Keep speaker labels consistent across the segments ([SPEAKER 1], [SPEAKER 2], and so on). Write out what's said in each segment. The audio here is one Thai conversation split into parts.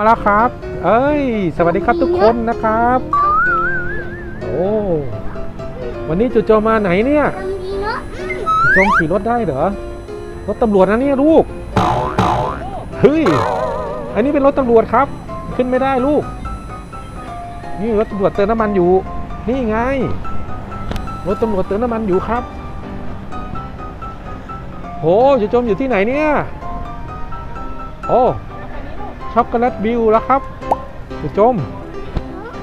[SPEAKER 1] มาแล้วครับ เอ้ย สวัสดีครับทุกคนนะครับ โอ้ วันนี้จุโจมมาไหนเนี่ยจุโจมขี่รถได้เหรอ รถตำรวจนะเนี่ยลูก เฮ้ย อันนี้เป็นรถตำรวจครับ ขึ้นไม่ได้ลูก นี่รถตำรวจเติมน้ำมันอยู่ นี่ไง รถตำรวจเติมน้ำมันอยู่ครับโหจุโจมอยู่ที่ไหนเนี่ย โอ้ ช็อกโกแลตวิวแล้วครับจู่โจม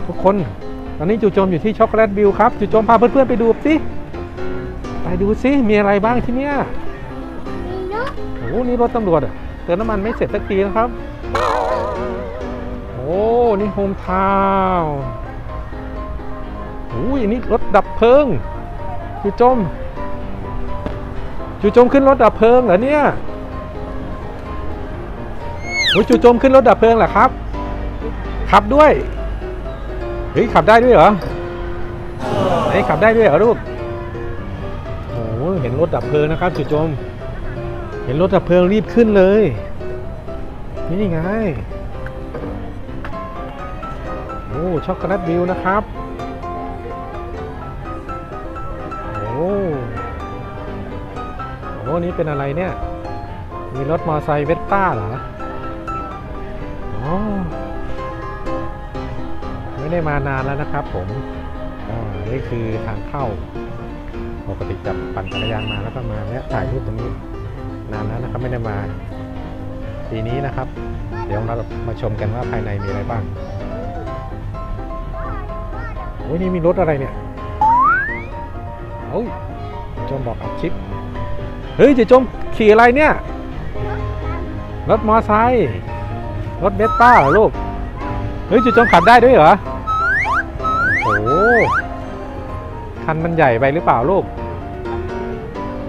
[SPEAKER 1] ทุกคน ตอนนี้จู่โจมอยู่ที่ช็อกโกแลตวิวครับจู่โจมพาเพื่อนๆไปดูสิไปดูสิมีอะไรบ้างที่เนี้ย
[SPEAKER 2] ดีเนาะ
[SPEAKER 1] โอ้โหนี่รถตำรวจอะเติมน้ำมันไม่เสร็จสักทีนะครับ โอ้นี่โฮมทาวน์โอ้ยนี่รถดับเพลิงจู่โจมจู่โจมขึ้นรถดับเพลิงเหรอเนี่ย โอ้ยจู่โจมขึ้นรถดับเพลิงเหรอครับ ขับด้วย เฮ้ยขับได้ด้วยเหรอไหนขับได้ด้วยเหรอลูกโอ้โหเห็นรถดับเพลิงนะครับจู่โจม เห็นรถดับเพลิงรีบขึ้นเลย นี่ไง โอ้ช็อกโกแลตวิวนะครับโอ้โหนี่เป็นอะไรเนี่ย มีรถมอเตอร์ไซค์เวสป้าเหรอ ไม่ได้มานานแล้วนะครับ ผมอ่านี่คือทางเข้า ปกติจะปั่นจักรยานมาแล้วก็มาแวะถ่ายรูปตรงนี้ นานแล้วนะครับไม่ได้มาปีนี้นะครับ เดี๋ยวเรามาชมกันว่าภายในมีอะไรบ้างโอ้ยนี่มีรถอะไรเนี่ยเอ้ยจมบอกอัดคลิป เฮ้ยเจะจมขี่อะไรเนี่ย รถมอไซค์ รถเบสป้าเหรอลูก เฮ้ยเจะจมขับได้ด้วยเหรอ โอ้โห คันมันใหญ่ไปหรือเปล่าลูก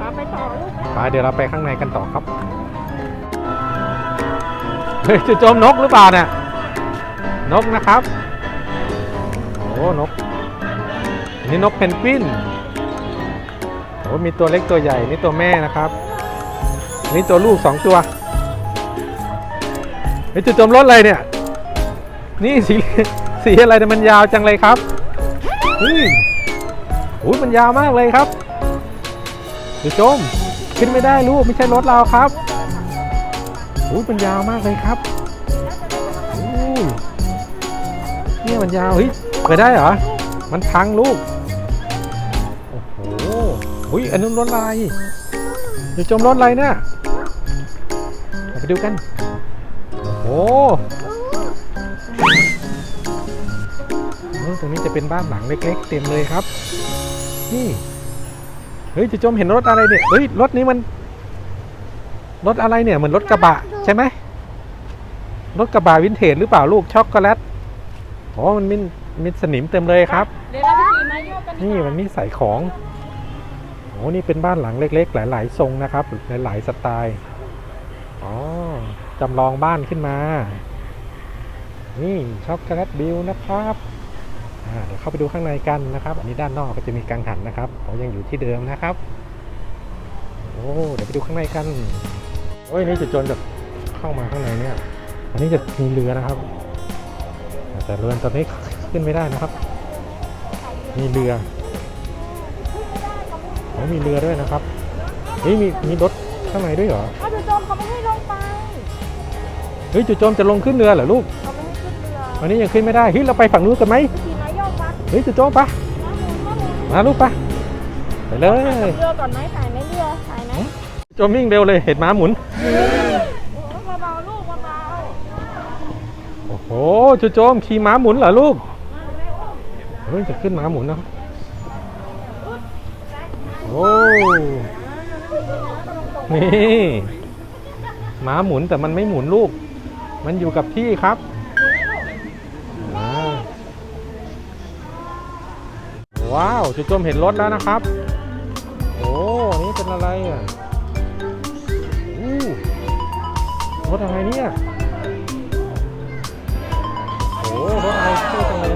[SPEAKER 2] พาไปต่อลูก
[SPEAKER 1] ไปเดี๋ยวเราไปข้างในกันต่อครับ เฮ้ยจะโจมนกหรือเปล่าเนี่ย นกนะครับ โอ้ นกอันนี่นกเพนกวินโอ้มีตัวเล็กตัวใหญ่ นี่ตัวแม่นะครับ นี่ตัวลูกสองตัวเฮ้ยจะโจมรถอะไรเนี่ย นี่สีสีอะไรเนี่ยมันยาวจังเลยครับเฮ้ยโอ้ยมันยาวมากเลยครับดูโจมขึ้นไม่ได้ลูกไม่ใช่รถเราครับอุ้ยมันยาวมากเลยครับอุ้ยเนี่ยมันยาวเฮ้ยเปิดได้เหรอ มันพังลูก โอ้โหอุ้ยอันนู้นรถอะไรดูโจมรถอะไรเนี่ยไปดูกัน โอ้โหเออตรงนี้จะเป็นบ้านหลังเล็ก ๆ เต็มเลยครับ นี่ เฮ้ยจะจมเห็นรถอะไรเนี่ย เฮ้ยรถนี้มัน รถอะไรเนี่ยเหมือนรถกระบะใช่ไหมรถกระบะวินเทจหรือเปล่าลูกช็อกโกแลตอ๋อมันมีมีสนิมเต็มเลยครับ
[SPEAKER 2] เดี๋ยวเราไปขี่มาโยกกันดี
[SPEAKER 1] นี่
[SPEAKER 2] กว่า
[SPEAKER 1] มันมีใส่ของโอ้นี่เป็นบ้านหลังเล็ก ๆ หลาย ๆ ทรงนะครับ หลาย ๆ สไตล์อ๋อ จำลองบ้านขึ้นมา นี่ช็อกโกแลตบิลนะครับเดี๋ยวเข้าไปดูข้างในกันนะครับ อันนี้ด้านนอกก็จะมีกังหันนะครับผมยังอยู่ที่เดิมนะครับ โอ้เดี๋ยวไปดูข้างในกันโอ้ยนี่จะจนจะเข้ามาข้างในเนี่ย อันนี้จะมีเรือนะครับ แต่เรือตอนนี้ขึ้นไม่ได้นะครับ มีเรือโอ้มีเรือด้วยนะครับเฮ้ยมีมีรถข้างในด้วยเหรอ ฮ้ยจู่โจมจะลงขึ้นเรือเหรอลูก
[SPEAKER 2] เขาไม่ให้ขึ้นเรือ
[SPEAKER 1] อันนี้ยังขึ้นไม่ได้เฮ้ยเราไปฝั่งนู้นกันไหม
[SPEAKER 2] ขี่มาโยกมา
[SPEAKER 1] เฮ้ยจู่โจมปะ
[SPEAKER 2] มาหมุนมาหมุน
[SPEAKER 1] มาลูกปะไปเลย
[SPEAKER 2] เรือก่อนไหมถ่ายไหมเรือถ่ายไหม
[SPEAKER 1] โจมวิ่งเร็วเลยเห็นม้าหมุน
[SPEAKER 2] โอ้เบาๆลูกเบา
[SPEAKER 1] โอ้โหจู่โจมขี่ม้าหมุนเหรอลูกเฮ้ยจะขึ้นม้าหมุนนะโอ้นี่ม้าหมุนแต่มันไม่หมุนลูก มันอยู่กับที่ครับว้าวจู่โจมเห็นรถแล้วนะครับ โอ้นี่เป็นอะไรอะอู้รถอะไรเนี่ยโอ้รถอะไรเท่จังเลย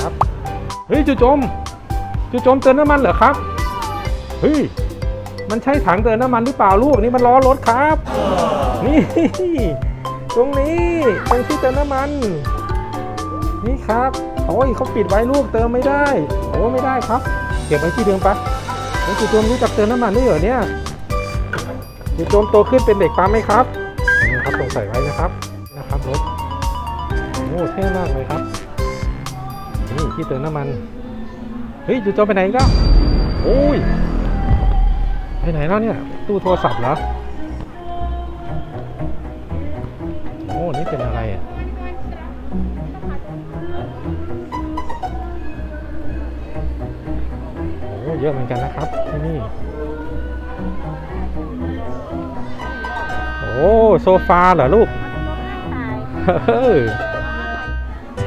[SPEAKER 1] ครับ เฮ้ยจู่โจมจู่โจมเติมน้ำมันเหรอครับ เฮ้ย มันใช่ถังเติมน้ำมันหรือเปล่าลูกนี่มันล้อรถครับ นี่ ตรงนี้ตรงที่เติมน้ำมัน นี่ครับโอ้ยเขาปิดไว้ลูกเติมไม่ได้โอ้ไม่ได้ครับ เก็บไว้ที่เดิมปะแล้วจู่โจมรู้จักเติมน้ำมันด้วยเหรอเนี่ยจู่โจมโตขึ้นเป็นเด็กปั๊มไหมครับนี่ครับสงสัยไว้นะครับนะครับรถโอ้เท่มากเลยครับนี่ที่เติมน้ำมันเฮ้ยจู่โจมไปไหนกแล้วโอ้ย ไปไหนแล้วเนี่ย ตู้โทรศัพท์เหรอ โอ้ นี่เป็นอะไรอะโอ้เยอะเหมือนกันนะครับที่นี่ โอ้ โซฟาเหรอลูกเฮ้ย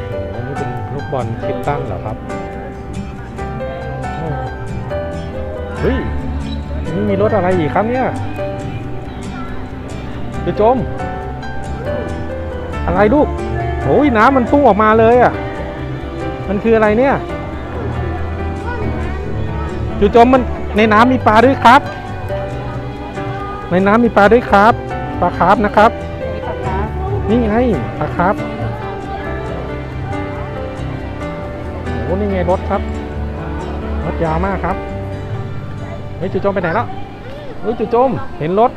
[SPEAKER 1] โอ้นี่เป็นลูกบอลคิดตั้งเหรอครับ มีรถอะไรอีกครับเนี่ยดูโจม อะไรลูกโอ้ยน้ำมันพุ่งออกมาเลยอะ มันคืออะไรเนี่ยจู่โจมมันในน้ำมีปลาด้วยครับ ในน้ำมีปลาด้วยครับ ปลาคาร์ฟนะครับ นี่ไงปลาคาร์ฟโอ้นี่ไงรถครับรถยาวมากครับ เฮ้ยจู่โจมไปไหนแล้วเฮ้ยจู่โจมเห็นรถ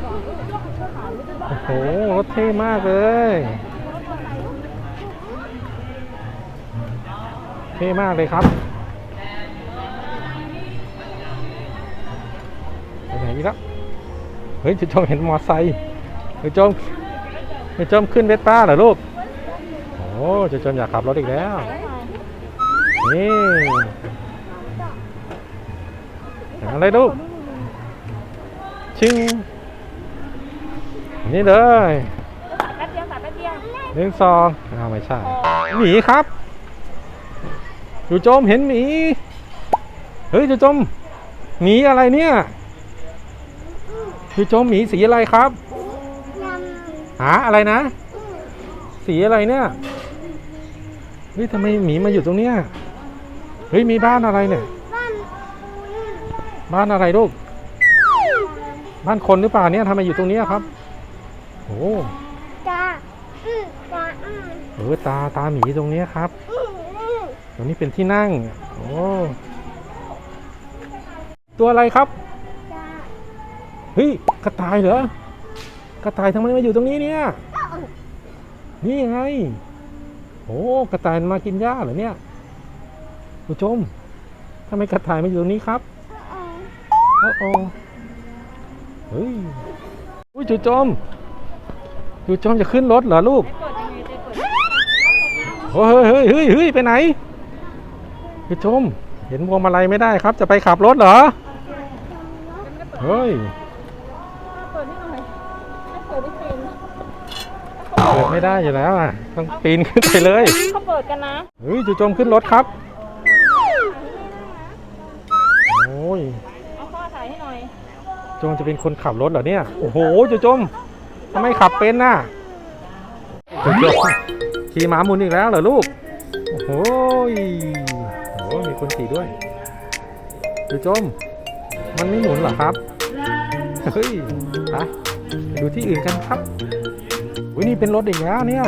[SPEAKER 1] โอ้โห รถเท่มากเลย เท่มากเลยครับไปไหนอีกแล้วเฮ้ยจุจมเห็นมอไซค์จุจมจุจมขึ้นเวสป้าเหรอลูก โอ้จุจมอยากขับรถอีกแล้ว นี่อย่างอะไรลูก ชิงนี่เลย
[SPEAKER 2] แป๊บเดียวค่ะแป๊บเดียว
[SPEAKER 1] หนึ่งสองอ้าวไม่ใช่หมีครับจุจอมเห็นหมี เฮ้ยจุจอมหมีอะไรเนี่ยจุจอมหมีสีอะไรครับหาอะไรนะ สีอะไรเนี่ยเฮ้ยทำไมหมีมาอยู่ตรงเนี้ยเฮ้ยมีบ้านอะไรเนี่ย บ้านอะไรลูก บ้านคนหรือเปล่าเนี่ยทำไมอยู่ตรงเนี้ยครับโอ้
[SPEAKER 2] จ้าอืมจ้าอืม
[SPEAKER 1] เออตาตาหมีตรงเนี้ยครับ
[SPEAKER 2] อืมอืม
[SPEAKER 1] ตรงนี้เป็นที่นั่งโอ้ตัวอะไรครับ
[SPEAKER 2] จ้า
[SPEAKER 1] เฮ้ยกระต่ายเหรอกระต่ายทำไมมาอยู่ตรงนี้เนี่ยนี่ไงโอ้กระต่ายมากินหญ้าเหรอเนี่ยผู้ชมทำไมกระต่ายมาอยู่ตรงนี้ครับโอ้โอ เฮ้ยอุ้ยจู่โจมจู่โจมจะขึ้นรถเหรอลูกโอ้เฮ้ยเฮ้ยเฮ้ยเฮ้ยไปไหนจู่โจมเห็นพวงมาลัยไม่ได้ครับ จะไปขับรถเหรอเฮ้ย
[SPEAKER 2] เปิดให้หน่อยไม่เปิดไม่เป็น
[SPEAKER 1] เปิดไม่ได้อยู่แล้วอะต้องปีนขึ้นไปเลย
[SPEAKER 2] เขาเปิดกันนะ
[SPEAKER 1] เฮ้ยจู่โจมขึ้นรถครับโอ้ย จมจะเป็นคนขับรถเหรอเนี่ย โอ้โหจู่โจมทำไมขับเป็นน่ะจจมขี่หมาหมุนอีกแล้วเหรอลูก โอ้โหโอ้โหมีคนขี่ด้วยจู่โจม มันไม่หมุนเหรอครับ เฮ้ยไปไปดูที่อื่นกันครับอุ้ยนี่เป็นรถอีกแล้วเนี่ย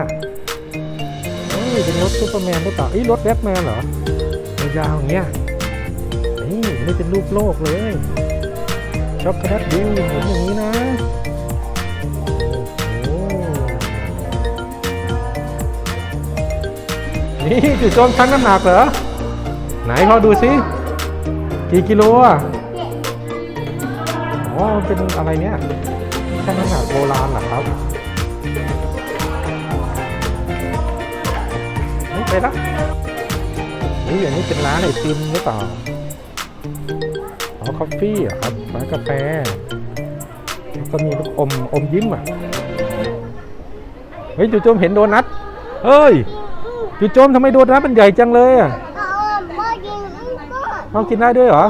[SPEAKER 1] เฮ้ยเป็นรถซูเปอร์แมนหรือเปล่าเอ้ยรถแบทแมนเหรอ ยาวอย่างเงี้ยนี่นี่เป็นรูปโลกเลย ช็อกโกแลตดูหมุนอย่างนี้นะ โอ้โห นี่จุดโจมชั่งน้ำหนักเหรอ ไหนพอดูสิกี่กิโลอะอ๋อเป็นอะไรเนี่ยชั่งน้ำหนักโบราณเหรอครับนี่ไปละนี่อย่างนี้เป็นร้านไอติมหรือเปล่า อ๋อคอฟฟี่เหรอครับร้านกาแฟแล้วก็มีลูกอมอมยิ้มอะเฮ้ยจู่โจมเห็นโดนัทเฮ้ยจู่โจมทำไมโดนัทมันใหญ่จังเลยอะ
[SPEAKER 2] เอาพ่องกิ
[SPEAKER 1] นได้ด้วยเหรอ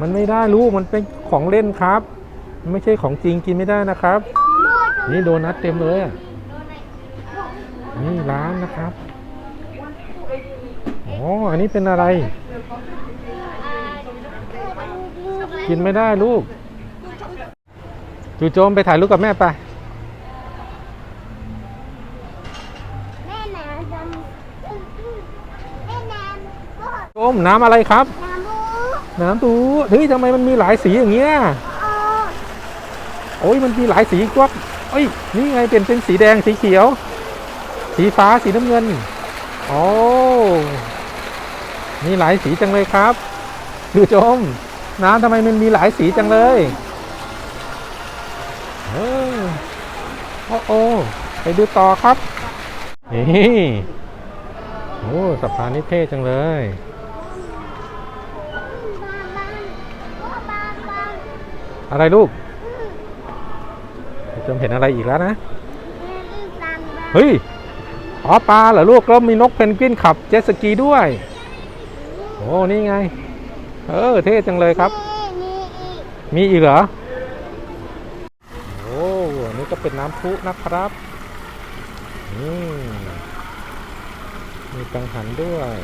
[SPEAKER 1] มันไม่ได้ลูกมันเป็นของเล่นครับ มันไม่ใช่ของจริงกินไม่ได้นะครับ นี่โดนัทเต็มเลยอะนี่ร้านนะครับ อ๋อ อันนี้เป็นอะไร กินไม่ได้ลูก จู่โจมไปถ่ายรูปกับแม่ไป
[SPEAKER 3] แม่น้ำจำแม่น้ำก็
[SPEAKER 1] โจมน้ำอะไรครับ
[SPEAKER 3] น้ำมู
[SPEAKER 1] น้ำตูเฮ้ยทำไมมันมีหลายสีอย่างเงี้ย
[SPEAKER 3] โอ้
[SPEAKER 1] โอ้ยมันมีหลายสีกว่าเอ้ย นี่ไงเป็นเป็นสีแดงสีเขียว สีฟ้าสีน้ำเงิน โอ้ มีหลายสีจังเลยครับ ดูชม น้ำทำไมมันมีหลายสีจังเลยเออโอ้โอไปดูต่อครับ นี่โอ้สะพานนี้เท่จังเลยอะไรลูกดูชมเห็นอะไรอีกแล้วนะ เฮ้ย อ๋อปลาเหรอลูกแล้วมีนกเพนกวินขับเจ็ตสกีด้วย โอ้ นี่ไง เออ เท่จังเลยครับ
[SPEAKER 3] นี่นี่อีก
[SPEAKER 1] มีอีกเหรอ โอ้อันนี่ก็เป็นน้ำพุนะครับนี่มีกังหันด้วย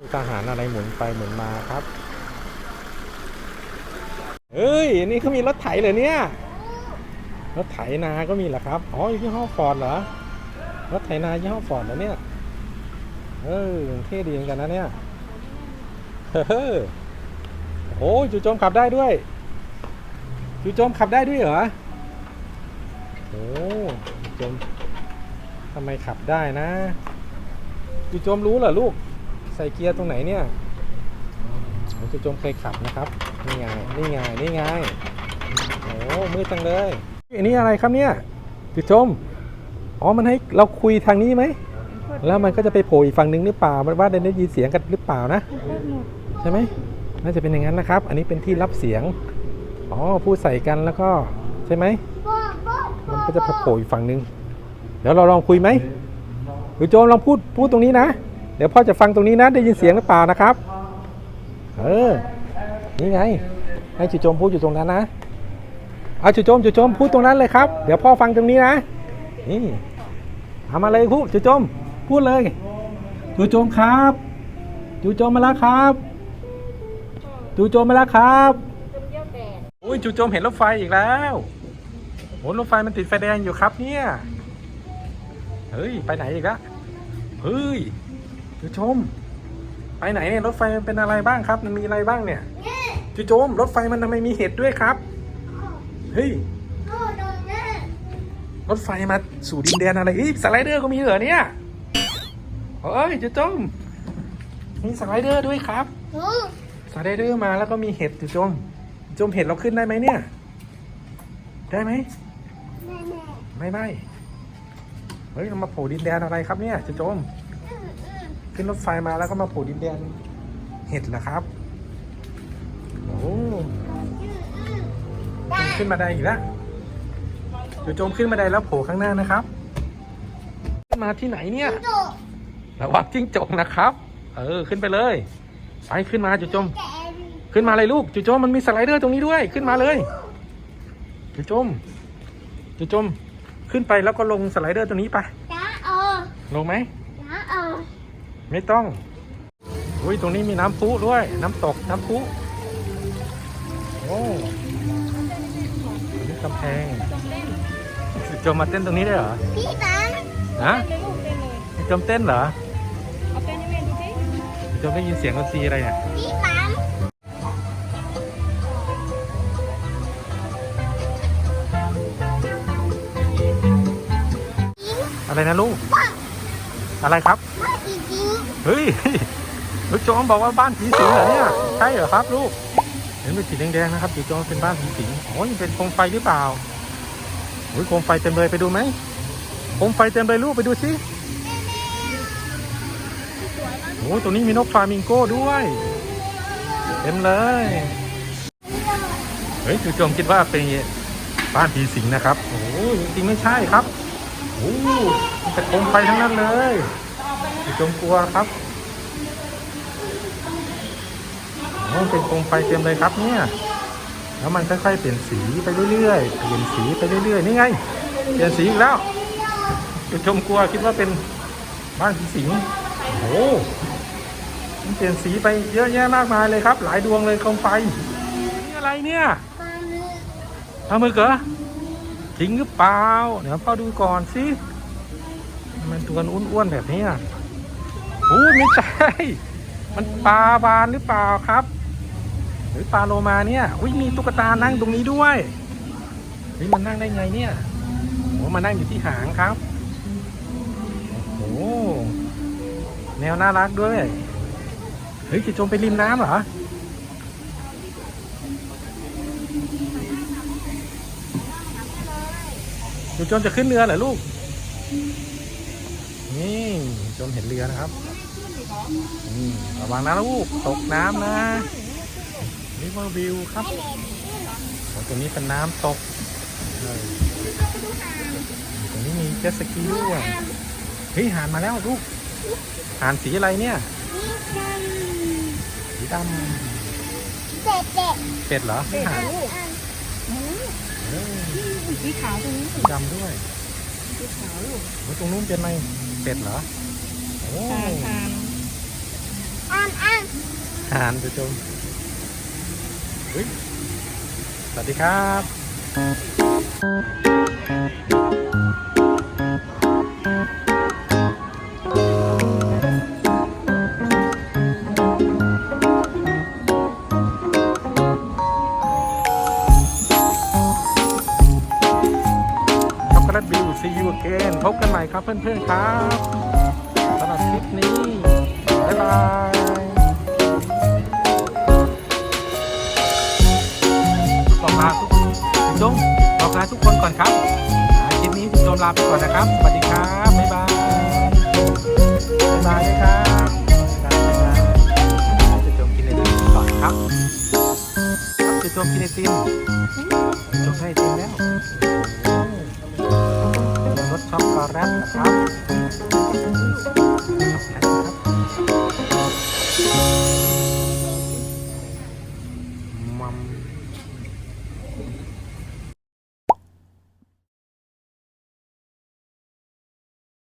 [SPEAKER 1] มีทหารอะไรหมุนไปหมุนมาครับ เฮ้ย อันนี้เขามีรถไถเลยเนี่ย รถไถนาก็มีเหรอครับ อ๋อยี่ห้อฟอร์ดเหรอ รถไถนายี่ห้อฟอร์ดเหรอเนี่ย เออเท่ดีเหมือนกันนะเนี่ยเฮ้อโอ้ยจู่โจมขับได้ด้วยจู่โจมขับได้ด้วยเหรอโอ้จู่โจมทำไมขับได้นะจู่โจมรู้เหรอลูก ใส่เกียร์ตรงไหนเนี่ยโอ้จู่โจมเคยขับนะครับ นี่ไง นี่ไง นี่ไง โอ้มืดจังเลยอันนี้อะไรครับเนี่ยจู่โจม อ๋อ มันให้เราคุยทางนี้ไหม แล้วมันก็จะไปโผล่อีกฝั่งหนึ่งหรือเปล่ามันว่าได้ยินเสียงกันหรือเปล่านะใช่ไหมน่าจะเป็นอย่างนั้นนะครับ อันนี้เป็นที่รับเสียงอ๋อพูดใส่กันแล้วก็ใช่ไหม
[SPEAKER 3] โบ้โบ้
[SPEAKER 1] มันก็จะไปโผล่อีกฝั่งหนึ่งเดี๋ยวเราลองคุยไหมหรือโจมลองพูดพูดตรงนี้นะ เดี๋ยวพ่อจะฟังตรงนี้นะได้ยินเสียงหรือเปล่านะครับ เออนี่ไง ให้จุโจมพูดอยู่ตรงนั้นนะเอาจุโจมจุโจมพูดตรงนั้นเลยครับ เดี๋ยวพ่อฟังตรงนี้นะนี่ทำมาเลยพูดจุโจม พูดเลยจุโจมครับจุโจมมาแล้วครับจุโจมมาแล้วครับ
[SPEAKER 2] เป็นเยี่ยวแดด
[SPEAKER 1] โอ้ยจุโจมเห็นรถไฟอีกแล้วโอ้รถไฟมันติดไฟแดงอยู่ครับเนี่ย เฮ้ย ไปไหนอีกละเฮ้ยจุโจมไปไหนเนี่ยรถไฟมันเป็นอะไรบ้างครับ มันมีอะไรบ้างเนี่ยจุโจมรถไฟมันทำไมมีเห็ดด้วยครับ เฮ้ย
[SPEAKER 3] โอ้โดนแม่
[SPEAKER 1] รถไฟมาสู่ดินแดนอะไรเฮ้ยสไลเดอร์ก็มีเหรอเนี่ย เฮ้ยจุโจมมีสไลเดอร์ด้วยครับ
[SPEAKER 3] โอ้
[SPEAKER 1] สไลเดอร์มาแล้วก็มีเห็ดจุโจมจุโจมเห็ดเราขึ้นได้ไหมเนี่ย ได้ไหม
[SPEAKER 3] แม่แม่
[SPEAKER 1] ไม่ไม่เฮ้ยเรามาโผล่ดินแดนอะไรครับเนี่ยจุโจม
[SPEAKER 3] อืมอืม
[SPEAKER 1] ขึ้นรถไฟมาแล้วก็มาโผล่ดินแดน เห็ดเหรอครับโอ้
[SPEAKER 3] อืมอืม
[SPEAKER 1] ขึ้นมาได้อีกแล้วจุโจมขึ้นมาได้แล้วโผล่ข้างหน้านะครับขึ้นมาที่ไหนเนี่ย
[SPEAKER 3] โด
[SPEAKER 1] ระวังจิ้งจกนะครับ เออขึ้นไปเลย ไปขึ้นมาจุโจม
[SPEAKER 3] แกน
[SPEAKER 1] ขึ้นมาเลยลูกจุโจมมันมีสไลเดอร์ตรงนี้ด้วยขึ้นมาเลย จุโจม จุโจม ขึ้นไปแล้วก็ลงสไลเดอร์ตรงนี้ไป
[SPEAKER 3] จ้าเออ
[SPEAKER 1] ลงไหม
[SPEAKER 3] จ้าเออ
[SPEAKER 1] ไม่ต้องอุ้ยตรงนี้มีน้ำพุด้วย น้ำตกน้ำพุโอ้อันนี่กำแพง
[SPEAKER 2] จมเล่น
[SPEAKER 1] จุโจมมาเต้นตรงนี้ได้เหรอ
[SPEAKER 3] พี่ตัง
[SPEAKER 1] ฮะ
[SPEAKER 2] เล่นเลยลูกเล่นเลย
[SPEAKER 1] จุโจมเต้นเหรอ จุโจมได้ยินเสียงดนตรีอะไรเนี่ย
[SPEAKER 3] พี่ตัง
[SPEAKER 1] อะไรนะลูก อะไรครับ
[SPEAKER 3] ว่าจริงจริง
[SPEAKER 1] เฮ้ย ลูกโจมบอกว่าบ้านผีสิงเหรอเนี่ย ใช่เหรอครับลูก เห็นเป็นสีแดงๆนะครับจู่โจมเป็นบ้านผีสิงโอ้ยเป็นโคมไฟหรือเปล่าโอ้ยโคมไฟเต็มเลยไปดูไหมโคมไฟเต็มเลยลูกไปดูสิ โอ้ตัวนี้มีนกฟามิงโก้ด้วย เต็มเลย เฮ้ยจู่โจมคิดว่าเป็นบ้านผีสิงนะครับ โอ้จริงๆไม่ใช่ครับโอ้มีแต่โคมไฟทั้งนั้นเลยจู่โจมกลัวครับโอ้เป็นโคมไฟเต็มเลยครับเนี่ย แล้วมันค่อยๆเปลี่ยนสีไปเรื่อยๆ เปลี่ยนสีไปเรื่อยๆ นี่ไง เปลี่ยนสีอีกแล้วจุดชมกลัวคิดว่าเป็นบ้านผีสิงโอ้โห เปลี่ยนสีไปเยอะแยะมากมายเลยครับ หลายดวงเลยโคมไฟนี่อะไรเนี่ย
[SPEAKER 3] ปลาหมึก
[SPEAKER 1] ปลาหมึกเหรอจริงหรือเปล่าเดี๋ยวพ่อดูก่อนสิมันตัวอ้วนๆแบบนี้อะโอ้ไม่ใช่ มันปลาบานหรือเปล่าครับ หรือปลาโลมาเนี่ยอุ้ยมีตุ๊กตานั่งตรงนี้ด้วยเฮ้ยมันนั่งได้ไงเนี่ยโอ้มานั่งอยู่ที่หางครับโอ้แนวน่ารักด้วย เฮ้ยจะจมไปริมน้ำเหรอ หนูจมจะขึ้นเรือเหรอลูก นี่จมเห็นเรือนะครับอืมระวังนะลูก ตกน้ำนะริเวอร์วิวครับโอ้ตรงนี้เป็นน้ำตกตรงนี้มีเจ็ตสกีด้วย เฮ้ยหานมาแล้วลูกหานสีอะไรเนี่ย
[SPEAKER 3] นี่กัน
[SPEAKER 1] สีด
[SPEAKER 3] เด็ดเด็ดำ
[SPEAKER 1] เป็ดเหรอไม่หาน
[SPEAKER 2] อืม
[SPEAKER 1] เออ
[SPEAKER 2] สีขาวตรงนี้
[SPEAKER 1] สีดำด้วย
[SPEAKER 2] สีขาวลูก
[SPEAKER 1] โอ้ตรงนู้นเป็นอะไรเป็ดเหรอโอ้
[SPEAKER 2] ทานทาน
[SPEAKER 3] อ่านอ่าน
[SPEAKER 1] หานจะจมเฮ้ยสวัสดีครับ ครับเพื่อนๆครับสำหรับคลิปนี้ บ๊ายบายบอกลาทุกจงบอกลาทุกคนก่อนครับคลิปนี้คุณโจมลาไปก่อนนะครับ สวัสดีครับ บ๊ายบาย บ๊ายบายด้วยครับจะจมกินไอติมก่อนครับครับจะจมกินไอติมจมให้ไอติมแล้ว ช็อกโกแลตนะครับ